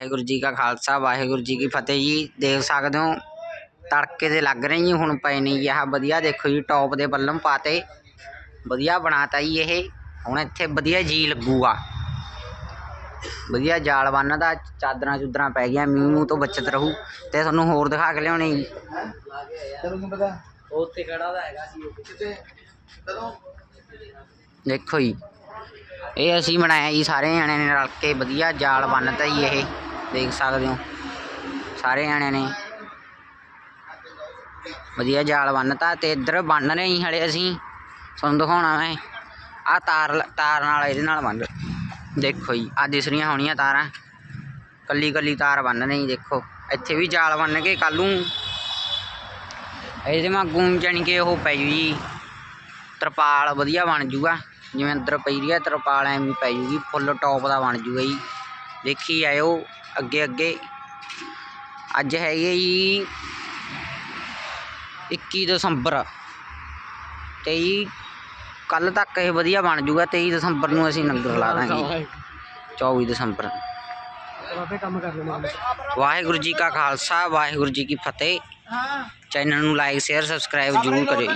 ਵਾਹਿਗੁਰੂ ਜੀ ਕਾ ਖਾਲਸਾ ਵਾਹਿਗੁਰੂ ਜੀ ਕੀ ਫਤਿਹ ਜੀ। ਦੇਖ ਸਕਦੇ ਹੋ ਤੜਕੇ ਦੇ ਲੱਗ ਰਹੇ ਜੀ ਹੁਣ ਪਏ ਨੇ ਜੀ। ਆਹ ਵਧੀਆ ਦੇਖੋ ਜੀ ਟੌਪ ਦੇ ਬੱਲਮ ਪਾਤੇ। ਵਧੀਆ ਬਣਾਤਾ ਜੀ ਇਹ। ਹੁਣ ਇੱਥੇ ਵਧੀਆ ਜੀ ਲੱਗੂਗਾ ਵਧੀਆ ਜਾਲ ਬੰਨਦਾ ਚਾਦਰਾਂ ਚੁਦਰਾਂ ਪੈ ਗਈਆਂ ਮੀਂਹ ਮੂੰਹ ਤੋਂ ਬਚਤ ਰਹੂ। ਤੇ ਤੁਹਾਨੂੰ ਹੋਰ ਦਿਖਾ ਕੇ ਲਿਆਉਣੇ ਜੀ। ਤੈਨੂੰ ਕੀ ਪਤਾ ਉੱਥੇ ਖੜਾ ਦਾ ਹੈਗਾ ਸੀ ਕਿਤੇ ਕਦੋਂ ਦੇਖੋ ਜੀ ਇਹ ਅਸੀਂ ਬਣਾਇਆ ਜੀ ਸਾਰੇ ਜਣਿਆਂ ਨੇ ਰਲ ਕੇ ਵਧੀਆ ਜਾਲ ਬੰਨਤਾ ਜੀ ਇਹ। ਦੇਖ ਸਕਦੇ ਹੋ। ਸਾਰੇ ਜਣਿਆਂ ਨੇ। ਵਧੀਆ ਜਾਲ ਬੰਨਤਾ ਤੇ ਇੱਧਰ ਬੰਨ ਰਹੇ ਜੀ ਹਲੇ ਅਸੀਂ। ਤੁਹਾਨੂੰ ਦਿਖਾਉਣਾ ਮੈਂ। ਆ ਤਾਰ ਤਾਰ ਨਾਲ ਇਹਦੇ ਨਾਲ ਬੰਨ ਦੇਖੋ ਜੀ ਆ ਦਿਸ ਰਹੀਆਂ ਹੋਣੀਆਂ ਤਾਰਾਂ। ਕੱਲੀ ਕੱਲੀ ਤਾਰ ਬੰਨ ਰਹੇ ਜੀ, ਦੇਖੋ। ਇੱਥੇ ਵੀ ਜਾਲ ਬੰਨ ਕੇ ਕੱਲ ਨੂੰ। ਇਹਦੇ ਮਾ ਗੂੰ ਜਾਣੀ ਕਿ ਉਹ ਪੈ ਜੂ ਜੀ। ਤਰਪਾਲ ਵਧੀਆ ਬਣ ਜੂਗਾ। ਜਿਵੇਂ ਅੰਦਰ ਪਈ ਰਹੀ ਹੈ ਤਰਪਾਲ ਐਵੇਂ ਪੈ ਜੂਗੀ। ਫੁੱਲ ਟੌਪ ਦਾ ਬਣ ਜੂਗਾ ਜੀ। ਦੇਖੀ ਆਇਓ ਅੱਗੇ ਅੱਗੇ। ਅੱਜ ਹੈਗੇ ਜੀ 21 ਦਸੰਬਰ। ਤੇ ਜੀ ਕੱਲ ਤੱਕ ਇਹ ਵਧੀਆ ਬਣ ਜੂਗਾ 23 ਦਸੰਬਰ ਨੂੰ ਅਸੀਂ ਲੰਗਰ ਲਾ ਦਾਂਗੇ 24 ਦਸੰਬਰ। ਵਾਹਿਗੁਰੂ ਜੀ ਕਾ ਖਾਲਸਾ ਵਾਹਿਗੁਰੂ ਜੀ ਕੀ ਫਤਿਹ। ਚੈਨਲ ਨੂੰ ਲਾਈਕ ਸ਼ੇਅਰ ਸਬਸਕ੍ਰਾਈਬ ਜ਼ਰੂਰ ਕਰਿਓ